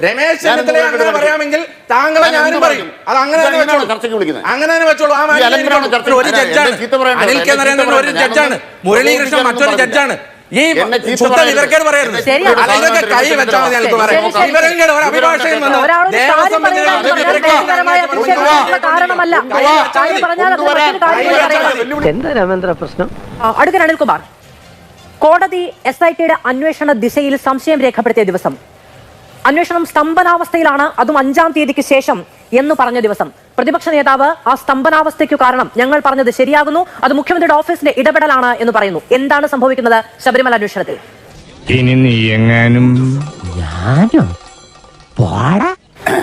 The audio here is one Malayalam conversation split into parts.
രമേശ് ചെന്നിത്തല അങ്ങനെ പറയാമെങ്കിൽ താങ്കളെ ഞാനും പറയും? അത് അങ്ങനെ തന്നെ വെച്ചോളൂ. അങ്ങനെ തന്നെ വെച്ചോളൂ. ആ ചർച്ച- ഒരു ജഡ്ജാണ്. അനിൽ കെ നരേന്ദ്രൻ ഒരു ജഡ്ജാണ്. മുരളീകൃഷ്ണൻ മറ്റൊരു ജഡ്ജാണ്. ഈ ചീത്ത ശുദ്ധ പറയരുത്. അതൊക്കെ കൈ വെച്ചാൽ മതി എനിക്ക് പറയാം ശരി. ഒരു അഭിഭാഷകൻ വന്നു ദേവസ്വം. എന്താ രാമേന്ദ്ര പ്രശ്നം? അടുക്കൻ അനിൽകുമാർ. കോടതി എസ് ഐ ടിയുടെ അന്വേഷണ ദിശയിൽ സംശയം രേഖപ്പെടുത്തിയ ദിവസം അന്വേഷണം സ്തംഭനാവസ്ഥയിലാണ്. അതും അഞ്ചാം തീയതിക്ക് ശേഷം എന്ന് പറഞ്ഞ ദിവസം. പ്രതിപക്ഷ നേതാവ് ആ സ്തംഭനാവസ്ഥയ്ക്കു കാരണം ഞങ്ങൾ പറഞ്ഞത് ശരിയാകുന്നു. അത് മുഖ്യമന്ത്രിയുടെ ഓഫീസിന്റെ ഇടപെടലാണ് എന്ന് പറയുന്നു. എന്താണ് സംഭവിക്കുന്നത് ശബരിമല അന്വേഷണത്തിൽ? ഇനി നീ എങ്ങാനും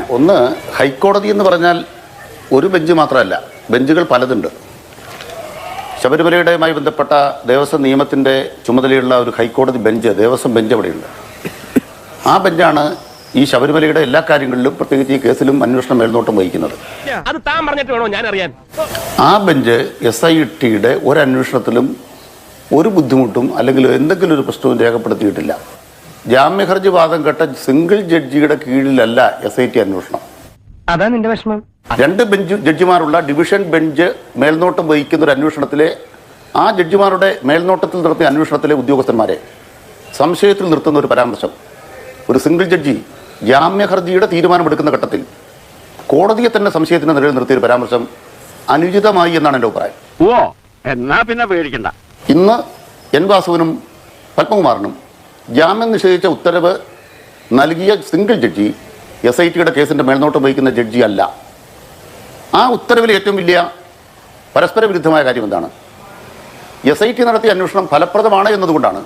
ഒന്ന് ഹൈക്കോടതി എന്ന് പറഞ്ഞാൽ ഒരു ബെഞ്ച് മാത്രമല്ല. ബെഞ്ചുകൾ പലതുണ്ട്. ശബരിമലയുടെയുമായി ബന്ധപ്പെട്ട ദേവസ്വം നിയമത്തിന്റെ ചുമതലയുള്ള ഒരു ഹൈക്കോടതി ബെഞ്ച് ദേവസ്വം ബെഞ്ച് അവിടെയുണ്ട്. ആ ബെഞ്ചാണ് ഈ ശബരിമലയുടെ എല്ലാ കാര്യങ്ങളിലും പ്രത്യേകിച്ച് ഈ കേസിലും അന്വേഷണം മേൽനോട്ടം വഹിക്കുന്നത്. അത് താൻ പറഞ്ഞിട്ട് വേണോ ഞാൻ അറിയാൻ? ആ ബെഞ്ച് എസ് ഐ ടിയുടെ ഒരന്വേഷണത്തിലും ഒരു ബുദ്ധിമുട്ടും അല്ലെങ്കിൽ എന്തെങ്കിലും ഒരു പ്രശ്നവും രേഖപ്പെടുത്തിയിട്ടില്ല. ജാമ്യഹർജി വാദം കേട്ട സിംഗിൾ ജഡ്ജിയുടെ കീഴിലല്ല എസ് ഐ ടി അന്വേഷണം. അതാ നിന്റെ വിഷമം. രണ്ട് ബെഞ്ച് ജഡ്ജിമാരുള്ള ഡിവിഷൻ ബെഞ്ച് മേൽനോട്ടം വഹിക്കുന്ന ഒരു അന്വേഷണത്തിലെ ആ ജഡ്ജിമാരുടെ മേൽനോട്ടത്തിൽ നടത്തിയ അന്വേഷണത്തിലെ ഉദ്യോഗസ്ഥന്മാരെ സംശയത്തിൽ നിർത്തുന്ന ഒരു പരാമർശം. ഒരു സിംഗിൾ ജഡ്ജി ജാമ്യ ഹർജിയുടെ തീരുമാനമെടുക്കുന്ന ഘട്ടത്തിൽ കോടതിയെ തന്നെ സംശയത്തിന് നിലയിൽ നിർത്തിയ ഒരു പരാമർശം അനുചിതമായി എന്നാണ് എന്റെ അഭിപ്രായം. ഓ എന്നാ പിന്നെ പേടിക്കണ്ട. ഇന്ന് എൻ വാസുവിനും പത്മകുമാറിനും ജാമ്യം നിഷേധിച്ച ഉത്തരവ് നൽകിയ സിംഗിൾ ജഡ്ജി എസ് ഐ ടിയുടെ കേസിന്റെ മേൽനോട്ടം വഹിക്കുന്ന ജഡ്ജി അല്ല. ആ ഉത്തരവിൽ ഏറ്റവും വലിയ പരസ്പര വിരുദ്ധമായ കാര്യം എന്താണ്? എസ് ഐ ടി നടത്തിയ അന്വേഷണം ഫലപ്രദമാണ് എന്നതുകൊണ്ടാണ്.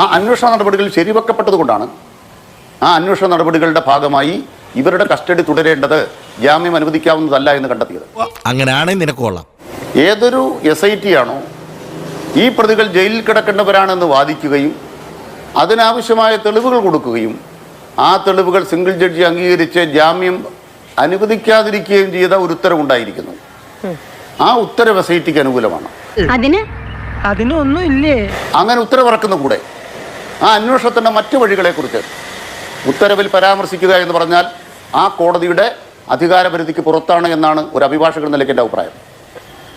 ആ അന്വേഷണ നടപടികൾ ശരിവെക്കപ്പെട്ടതുകൊണ്ടാണ് ആ അന്വേഷണ നടപടികളുടെ ഭാഗമായി ഇവരുടെ കസ്റ്റഡി തുടരേണ്ടത് ജാമ്യം അനുവദിക്കാവുന്നതല്ല എന്ന് കണ്ടെത്തിയത്. അങ്ങനെയാണെങ്കിൽ നിനക്ക് കൊള്ളാം. ഏതൊരു എസ് ഐ ടി ആണോ ഈ പ്രതികൾ ജയിലിൽ കിടക്കേണ്ടവരാണെന്ന് വാദിക്കുകയും അതിനാവശ്യമായ തെളിവുകൾ കൊടുക്കുകയും ആ തെളിവുകൾ സിംഗിൾ ജഡ്ജി അംഗീകരിച്ച് ജാമ്യം അനുവദിക്കാതിരിക്കുകയും ചെയ്ത ഒരു ഉത്തരവുണ്ടായിരിക്കുന്നു ആ ഉത്തരവ് എസ് ഐ ടിക്ക് അനുകൂലമാണ്. അതിന്? അതിനൊന്നും ഇല്ലേ? അങ്ങനെ ഉത്തരവിറക്കുന്ന കൂടെ ആ അന്വേഷണത്തിന്റെ മറ്റു വഴികളെക്കുറിച്ച് ഉത്തരവിൽ പരാമർശിക്കുക എന്ന് പറഞ്ഞാൽ ആ കോടതിയുടെ അധികാരപരിധിക്ക് പുറത്താണ് എന്നാണ് ഒരു അഭിഭാഷകൻ നിലയ്ക്ക് എന്റെ അഭിപ്രായം.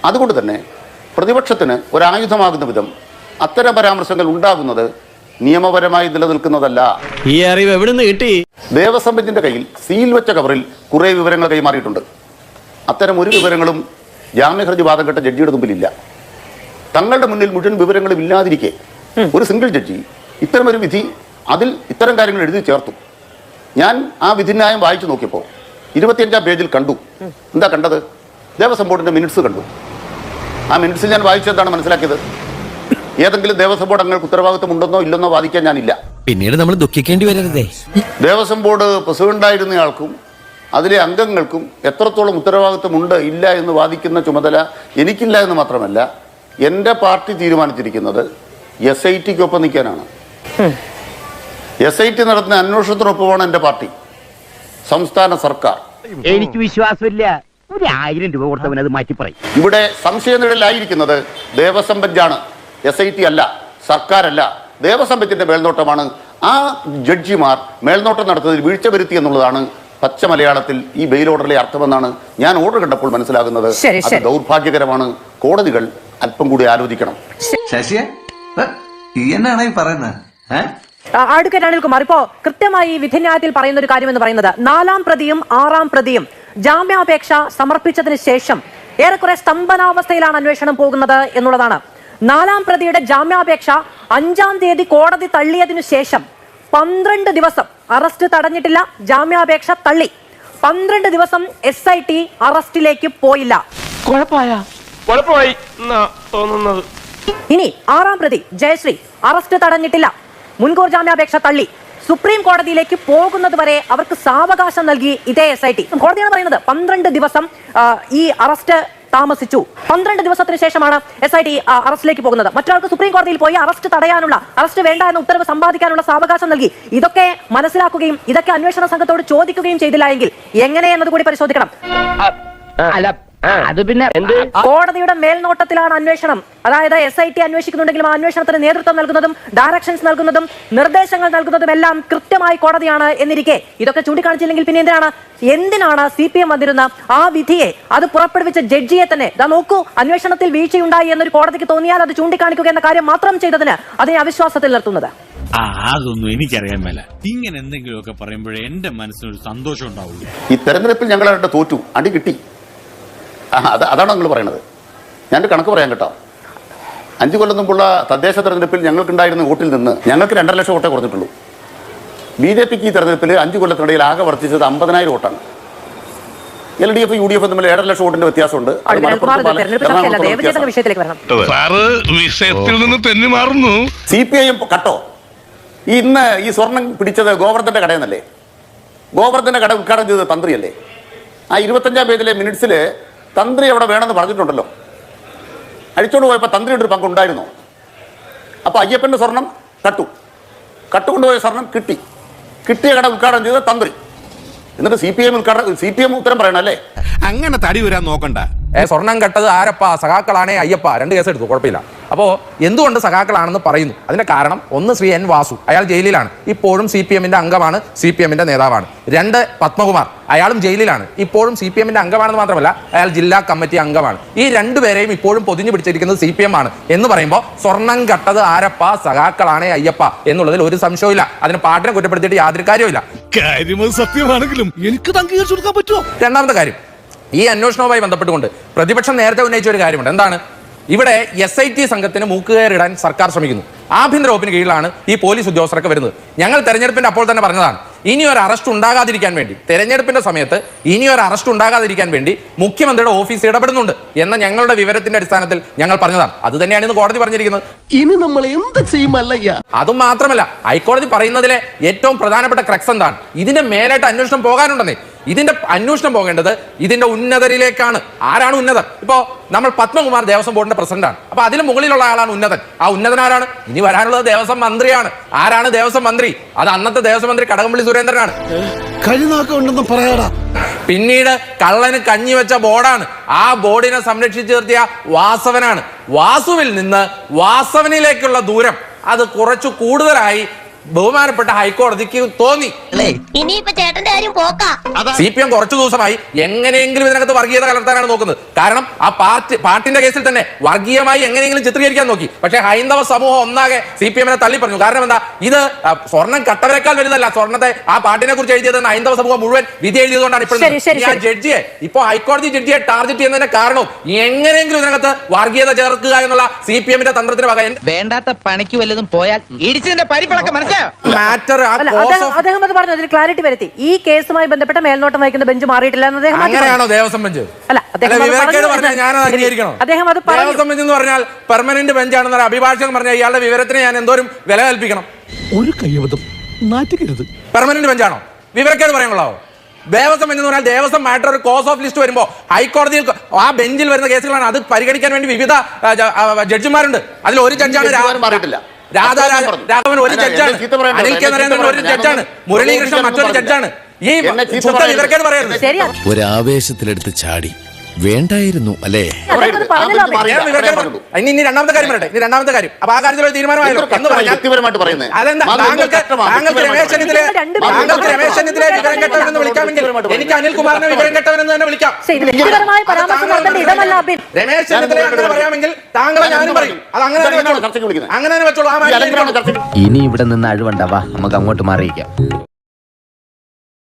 അതുകൊണ്ട് തന്നെ പ്രതിപക്ഷത്തിന് ഒരായുധമാകുന്ന വിധം അത്തരം പരാമർശങ്ങൾ ഉണ്ടാകുന്നത് നിയമപരമായി നിലനിൽക്കുന്നതല്ല. ഈ അറിവ് എവിടുന്ന് കിട്ടി? ദേവസ്വം ബെഞ്ചിന്റെ കയ്യിൽ സീൽ വെച്ച കവറിൽ കുറേ വിവരങ്ങൾ കൈമാറിയിട്ടുണ്ട്. അത്തരം ഒരു വിവരങ്ങളും ജാമ്യഹർജി വാദം കേട്ട ജഡ്ജിയുടെ മുമ്പിലില്ല. തങ്ങളുടെ മുന്നിൽ മുഴുവൻ വിവരങ്ങളും ഇല്ലാതിരിക്കെ ഒരു സിംഗിൾ ജഡ്ജി ഇത്തരമൊരു വിധി അതിൽ ഇത്തരം കാര്യങ്ങൾ എഴുതി ചേർത്തു. ഞാൻ ആ വിധിന്യായം വായിച്ചു നോക്കിയപ്പോൾ ഇരുപത്തിയഞ്ചാം പേജിൽ കണ്ടു. എന്താ കണ്ടത്? ദേവസ്വം ബോർഡിന്റെ മിനിറ്റ്സ് കണ്ടു. ആ മിനിറ്റ്സിൽ ഞാൻ വായിച്ചെന്താണ് മനസ്സിലാക്കിയത്? ഏതെങ്കിലും ദേവസ്വം ബോർഡ് അങ്ങനെ ഉത്തരവാദിത്വം ഉണ്ടെന്നോ ഇല്ലെന്നോ വാദിക്കാൻ ഞാനില്ല. പിന്നീട് നമ്മൾ ദുഃഖിക്കേണ്ടി വരരുതേ. ദേവസ്വം ബോർഡ് പ്രസിഡന്റായിരുന്നയാൾക്കും അതിലെ അംഗങ്ങൾക്കും എത്രത്തോളം ഉത്തരവാദിത്വമുണ്ട് ഇല്ല എന്ന് വാദിക്കുന്ന ചുമതല എനിക്കില്ല എന്ന് മാത്രമല്ല എന്റെ പാർട്ടി തീരുമാനിച്ചിരിക്കുന്നത് എസ് ഐ ടിക്കൊപ്പം നിൽക്കാനാണ്. എസ് ഐ ടി നടത്തുന്ന അന്വേഷണത്തിനൊപ്പമാണ് എന്റെ പാർട്ടി. സംസ്ഥാന സർക്കാർ. എനിക്ക് വിശ്വാസമില്ല. ഒരു ആയിരം രൂപ കൊടുത്തവൻ അത് മാറ്റി പറയും. ഇവിടെ സംശയനിഴലായിരിക്കുന്നത് ദേവസ്വം ബെഞ്ചാണ്. എസ് ഐ ടി അല്ല സർക്കാരല്ല. ദേവസ്വം ബെഞ്ചിന്റെ മേൽനോട്ടമാണ്. ആ ജഡ്ജിമാർ മേൽനോട്ടം നടത്തുന്നതിൽ വീഴ്ച വരുത്തി എന്നുള്ളതാണ് പച്ച മലയാളത്തിൽ ഈ ബെയിൽ ഓർഡറിലെ അർത്ഥമെന്നാണ് ഞാൻ ഓർഡർ കണ്ടപ്പോൾ മനസ്സിലാകുന്നത്. അത് ദൗർഭാഗ്യകരമാണ്. കോടതികൾ അല്പം കൂടി ആലോചിക്കണം. ശശിയെ? എന്നാണ് ഈ പറയുന്നത്? അഡ്വക്കേറ്റ് അനിൽകുമാർ ഇപ്പോ കൃത്യമായി ഈ വിധിന്യായത്തിൽ പറയുന്ന ഒരു കാര്യം എന്ന് പറയുന്നത് നാലാം പ്രതിയും ആറാം പ്രതിയും ജാമ്യാപേക്ഷ സമർപ്പിച്ചതിന് ശേഷം ഏറെക്കുറെ സ്തംഭനാവസ്ഥയിലാണ് അന്വേഷണം പോകുന്നത് എന്നുള്ളതാണ്. നാലാം പ്രതിയുടെ ജാമ്യാപേക്ഷ അഞ്ചാം തീയതി കോടതി തള്ളിയതിനു ശേഷം പന്ത്രണ്ട് ദിവസം അറസ്റ്റ് തടഞ്ഞിട്ടില്ല ജാമ്യാപേക്ഷ തള്ളി. പന്ത്രണ്ട് ദിവസം എസ് ഐ ടി അറസ്റ്റിലേക്ക് പോയില്ല. ഇനി ആറാം പ്രതി ജയശ്രീ അറസ്റ്റ് തടഞ്ഞിട്ടില്ല. മുൻകൂർ ജാമ്യാപേക്ഷ തള്ളി. സുപ്രീം കോടതിയിലേക്ക് പോകുന്നത് വരെ അവർക്ക് സാവകാശം നൽകി ഇതേ എസ് ഐ ടി കോടതിയാണ് പറയുന്നത് പന്ത്രണ്ട് ദിവസം ഈ അറസ്റ്റ് താമസിച്ചു. പന്ത്രണ്ട് ദിവസത്തിന് ശേഷമാണ് എസ് ഐ ടി അറസ്റ്റിലേക്ക് പോകുന്നത്. മറ്റൊരാൾക്ക് സുപ്രീം കോടതിയിൽ പോയി അറസ്റ്റ് തടയാനുള്ള അറസ്റ്റ് വേണ്ട എന്ന ഉത്തരവ് സമ്പാദിക്കാനുള്ള സാവകാശം നൽകി. ഇതൊക്കെ മനസ്സിലാക്കുകയും ഇതൊക്കെ അന്വേഷണ സംഘത്തോട് ചോദിക്കുകയും ചെയ്തില്ല എങ്കിൽ എങ്ങനെ എന്നതുകൂടി പരിശോധിക്കണം. അല്ല അത് പിന്നെ കോടതിയുടെ മേൽനോട്ടത്തിലാണ് അന്വേഷണം. അതായത് എസ് ഐ ടി അന്വേഷിക്കുന്നുണ്ടെങ്കിലും ആ അന്വേഷണത്തിന് നേതൃത്വം നൽകുന്നതും ഡയറക്ഷൻസ് നൽകുന്നതും നിർദ്ദേശങ്ങൾ നൽകുന്നതും എല്ലാം കൃത്യമായി കോടതിയാണ് എന്നിരിക്കെ. ഇതൊക്കെ ചൂണ്ടിക്കാണിച്ചില്ലെങ്കിൽ പിന്നെ എന്തിനാണ്? എന്തിനാണ് സി പി എം വന്നിരുന്ന ആ വിധിയെ അത് പുറപ്പെടുവിച്ച ജഡ്ജിയെ തന്നെ? ദാ നോക്കൂ അന്വേഷണത്തിൽ വീഴ്ചയുണ്ടായി എന്നൊരു കോടതിക്ക് തോന്നിയാൽ അത് ചൂണ്ടിക്കാണിക്കുക എന്ന കാര്യം മാത്രം ചെയ്തതിന് അതിനെ അവിശ്വാസത്തിൽ നിർത്തുന്നത്. ആ അതൊന്നും എനിക്കറിയാൻ മേല. ഇങ്ങനെ എന്തെങ്കിലുമൊക്കെ പറയുമ്പോഴേ എന്റെ മനസ്സിനൊരു സന്തോഷം ഉണ്ടാവുള്ളൂ. ഈ തെരഞ്ഞെടുപ്പിൽ ഞങ്ങളായിട്ട് തോറ്റു. അടി കിട്ടി. അത് അതാണ് നിങ്ങൾ പറയണത്? ഞാനൊരു കണക്ക് പറയാൻ കേട്ടോ. അഞ്ചു കൊല്ലം മുമ്പുള്ള തദ്ദേശ തെരഞ്ഞെടുപ്പിൽ ഞങ്ങൾക്കുണ്ടായിരുന്ന വോട്ടിൽ നിന്ന് ഞങ്ങൾക്ക് രണ്ടര ലക്ഷം വോട്ടേ കുറഞ്ഞിട്ടുള്ളൂ. ബി ജെ പിക്ക് ഈ തെരഞ്ഞെടുപ്പിൽ അഞ്ചു കൊല്ലത്തിനിടയിൽ ആകെ വർദ്ധിച്ചത് അമ്പതിനായിരം വോട്ടാണ്. L D F U D F തമ്മിൽ ഏഴര ലക്ഷം വോട്ടിന്റെ വ്യത്യാസമുണ്ട്. വിഷയത്തിൽ നിന്ന് തെന്നി മാറുന്നു. സി പി ഐ എം കട്ടോ? ഈ ഇന്ന് ഈ സ്വർണം പിടിച്ചത് ഗോവർദ്ധന്റെ കടയെന്നല്ലേ? ഗോവർദ്ധന്റെ കട ഉദ്ഘാടനം ചെയ്തത് തന്ത്രിയല്ലേ? ആ ഇരുപത്തഞ്ചാം പേജിലെ മിനിറ്റ്സിൽ തന്ത്രി അവിടെ വേണമെന്ന് പറഞ്ഞിട്ടുണ്ടല്ലോ. അഴിച്ചോണ്ട് പോയപ്പോൾ തന്ത്രിയുടെ ഒരു പങ്കുണ്ടായിരുന്നു. അപ്പോൾ അയ്യപ്പന്റെ സ്വർണം കട്ടു. കട്ടുകൊണ്ടുപോയ സ്വർണം കിട്ടി. കിട്ടിയ കട ഉദ്ഘാടനം ചെയ്തത് തന്ത്രി. എന്നിട്ട് സി പി എം ഉദ്ഘാടനം സി പി എം ഉത്തരം പറയണം അല്ലേ? അങ്ങനെ തടി വരാൻ നോക്കണ്ട. ഏ, സ്വർണം കെട്ടത് ആരപ്പ? സഖാക്കളാണേ അയ്യപ്പ. രണ്ട് കേസ് എടുത്തു കുഴപ്പമില്ല. അപ്പോൾ എന്തുകൊണ്ട് സഖാക്കളാണെന്ന് പറയുന്നു? അതിന്റെ കാരണം ഒന്ന് ശ്രീ എൻ വാസു. അയാൾ ജയിലിലാണ്. ഇപ്പോഴും സി പി എമ്മിന്റെ അംഗമാണ് സി പി എമ്മിന്റെ നേതാവാണ്. രണ്ട് പത്മകുമാർ. അയാളും ജയിലിലാണ്. ഇപ്പോഴും സി പി എമ്മിന്റെ അംഗമാണെന്ന് മാത്രമല്ല അയാൾ ജില്ലാ കമ്മിറ്റി അംഗമാണ്. ഈ രണ്ടുപേരെയും ഇപ്പോഴും പൊതിഞ്ഞു പിടിച്ചിരിക്കുന്നത് സി പി എം ആണ് എന്ന് പറയുമ്പോൾ സ്വർണം കട്ടത് ആരപ്പ? സഖാക്കളാണേ അയ്യപ്പ എന്നുള്ളതിൽ ഒരു സംശയവുമില്ല. അതിന് പാട്ടിനെ കുറ്റപ്പെടുത്തിയിട്ട് യാതൊരു കാര്യമില്ല കാര്യം സത്യമാണെങ്കിലും എനിക്ക് അംഗീകരിച്ചു കൊടുക്കാൻ പറ്റുമോ? രണ്ടാമത്തെ കാര്യം ഈ അന്വേഷണവുമായി ബന്ധപ്പെട്ടുകൊണ്ട് പ്രതിപക്ഷം നേരത്തെ ഉന്നയിച്ച ഒരു കാര്യമുണ്ട്. എന്താണ്? ഇവിടെ എസ് ഐ ടി സംഘത്തിന് മൂക്കുകയറിടാൻ സർക്കാർ ശ്രമിക്കുന്നു. ആഭ്യന്തര വകുപ്പിന് കീഴിലാണ് ഈ പോലീസ് ഉദ്യോഗസ്ഥരൊക്കെ വരുന്നത്. ഞങ്ങൾ തെരഞ്ഞെടുപ്പിന്റെ അപ്പോൾ തന്നെ പറഞ്ഞതാണ്. ഇനി ഒരു അറസ്റ്റ് ഉണ്ടാകാതിരിക്കാൻ വേണ്ടി തെരഞ്ഞെടുപ്പിന്റെ സമയത്ത് ഇനി ഒരു അറസ്റ്റ് ഉണ്ടാകാതിരിക്കാൻ വേണ്ടി മുഖ്യമന്ത്രിയുടെ ഓഫീസ് ഇടപെടുന്നുണ്ട് എന്ന ഞങ്ങളുടെ വിവരത്തിന്റെ അടിസ്ഥാനത്തിൽ ഞങ്ങൾ പറഞ്ഞതാണ്. അത് തന്നെയാണ് ഇന്ന് കോടതി പറഞ്ഞിരിക്കുന്നത്. ഇനി നമ്മൾ എന്ത് ചെയ്യുമല്ലയ്യ അതും മാത്രമല്ല ഹൈക്കോടതി പറയുന്നതിലെ ഏറ്റവും പ്രധാനപ്പെട്ട ക്രക്സ് എന്താണ്? ഇതിന്റെ മേലായിട്ട് അന്വേഷണം പോകാനുണ്ടെന്നേ. ഇതിന്റെ അന്വേഷണം പോകേണ്ടത് ഇതിന്റെ ഉന്നതരിലേക്കാണ്. ആരാണ് ഉന്നതൻ? ഇപ്പോ നമ്മൾ പത്മകുമാർ ദേവസ്വം ബോർഡിന്റെ പ്രസിഡന്റാണ്. അപ്പൊ അതിന് മുകളിലുള്ള ആളാണ് ഉന്നതൻ. ആ ഉന്നതൻ ആരാണ്? ഇനി വരാനുള്ളത് ദേവസ്വം മന്ത്രിയാണ്. ആരാണ് ദേവസ്വം മന്ത്രി? അത് അന്നത്തെ ദേവസ്വം മന്ത്രി കടകംപള്ളി സുരേന്ദ്രനാണ്. കരിനാക്ക ഉണ്ടെന്ന് പറയാടാ. പിന്നീട് കള്ളന് കഞ്ഞി വെച്ച ബോർഡാണ്. ആ ബോർഡിനെ സംരക്ഷിച്ചു നിർത്തിയ വാസവനാണ്. വാസുവിൽ നിന്ന് വാസവനിലേക്കുള്ള ദൂരം. അത് കുറച്ചു കൂടുതലായി ബഹുമാനപ്പെട്ട ഹൈക്കോടതിക്ക് തോന്നി. ഇനിയിപ്പോ ചേട്ടന്റെ കാര്യം പോക്കാ. സി പി എം കുറച്ചു ദിവസമായി എങ്ങനെയെങ്കിലും ഇതിനകത്ത് വർഗീയത കലർത്താനാണ് നോക്കുന്നത്. കാരണം ആ പാർട്ടി പാർട്ടിന്റെ കേസിൽ തന്നെ വർഗീയമായി എങ്ങനെയെങ്കിലും ചിത്രീകരിക്കാൻ നോക്കി. പക്ഷേ ഹൈന്ദവ സമൂഹം ഒന്നാകെ സി പി എമ്മിനെ തള്ളി പറഞ്ഞു. കാരണം എന്താ? ഇത് സ്വർണം കട്ടവരെക്കാൾ വലുതല്ല. സ്വർണത്തെ ആ പാർട്ടിനെ കുറിച്ച് എഴുതിയതെന്ന് ഹൈന്ദവ സമൂഹം മുഴുവൻ വിധി എഴുതിയതുകൊണ്ടാണ് ഇപ്പോൾ ശരി, ആ ജഡ്ജിയെ ഇപ്പോ ഹൈക്കോടതി ജഡ്ജിയെ ടാർഗറ്റ് ചെയ്യുന്നതിന്റെ കാരണവും എങ്ങനെയെങ്കിലും ഇതിനകത്ത് വർഗീയത ചേർക്കുക എന്നുള്ള സി പി എമ്മിന്റെ തന്ത്രത്തിന് പകരം വേണ്ടാത്ത പണിക്ക് വല്ലതും പോയാൽ ഇടിച്ചതിന്റെ പരിപ്പിളക്കം മനസ്സിലായോ? മാറ്റർ അദ്ദേഹം അത് പറഞ്ഞു അതിൽ ക്ലാരിറ്റി വരുത്തി. ഈ കേസുമായി ബന്ധപ്പെട്ട മേൽനോട്ടം വഹിക്കുന്ന ബെഞ്ച് മാറിയിട്ടില്ല എന്ന് അദ്ദേഹം അങ്ങനെയാണോ. ദേവസ്വം ബെഞ്ച്? അല്ല, അദ്ദേഹം അത്. ദേവസ്വം ബെഞ്ച് എന്ന് പറഞ്ഞാൽ പെർമനന്റ് ബെഞ്ചാണെന്ന് അഭിഭാഷകൻ പറഞ്ഞ ഇയാളുടെ വിവരത്തിന് ഞാൻ എന്തോരം വില കൽപ്പിക്കണം? ഒരു കയ്യബദ്ധം നാറ്റുകരുത് പെർമനന്റ് ബെഞ്ചാണോ? വിവരക്കേട് ദേവസ്വം എന്ന് പറഞ്ഞാൽ ദേവസ്വം മാറ്റർ ഒരു കോസ് ഓഫ് ലിസ്റ്റ് വരുമ്പോൾ ഹൈക്കോടതിയിൽ ആ ബെഞ്ചിൽ വരുന്ന കേസുകളാണ് അത് പരിഗണിക്കാൻ വേണ്ടി വിവിധ ജഡ്ജിമാരുണ്ട്. അതിൽ ഒരു ജഡ്ജാണ് മാറിയിട്ടില്ല. രാഘവൻ ഒരു ജഡ്ജാണ്. അനിൽ കെ നരേന്ദ്രൻ ഒരു. ജഡ്ജാണ് മുരളീകൃഷ്ണൻ മറ്റൊരു. ജഡ്ജാണ് ഈ പറയരുത്. വിവരക്കേട് പറയരുത് ഒരാവേശത്തിലെടുത്ത് ചാടി വേണ്ടായിരുന്നു അല്ലേ? അദ്ദേഹം അത് പറഞ്ഞല്ലോ ആ, അബിൻ. ഞാൻ വിവരക്കേട് പറഞ്ഞു. ഇനി ഇനി രണ്ടാമത്തെ കാര്യം പറയട്ടെ. ഇനി രണ്ടാമത്തെ കാര്യം. അപ്പൊ ആ കാര്യത്തിൽ ഒരു തീരുമാനമായല്ലോ. എന്തൊരു എന്ന് പറഞ്ഞാൽ വ്യക്തിപരമായിട്ട് പറയുന്നത്. അതെന്താ? താങ്കൾക്ക് താങ്കൾക്ക് രമേശ് ചെന്നിത്തല താങ്കൾക്ക് രമേശ് ചെന്നിത്തല വിവരം വ്യക്തിപരമായിട്ട് കെട്ടവനെന്ന് വിളിക്കാമെങ്കിൽ എനിക്ക് അനിൽകുമാറിനെ വിവരം കെട്ടവനെന്ന് തന്നെ വിളിക്കാം. ശരി, ഇത് വ്യക്തിപരമായ അത് പരാമർശം താങ്കൾ നടത്തേണ്ട ഇടമല്ല അബിൻ രമേശ് ചെന്നിത്തല അങ്ങനെ പറയാമെങ്കിൽ താങ്കളെ ഞാനും പറയും. അത് അങ്ങനെ തന്നെ ഇതാണ് വെച്ചോളൂ. ചർച്ചയ്ക്ക് വിളിക്കുന്നത്. അങ്ങനെ തന്നെ വെച്ചോളൂ ആ ഈ മാറ്റം അലങ്കാരമാണ് ചർച്ചയ്ക്ക് ഇനി ഇവിടെ നിന്ന് അഴുവണ്ടാവാ നമുക്ക് അങ്ങോട്ട് മാറിയിക്കാം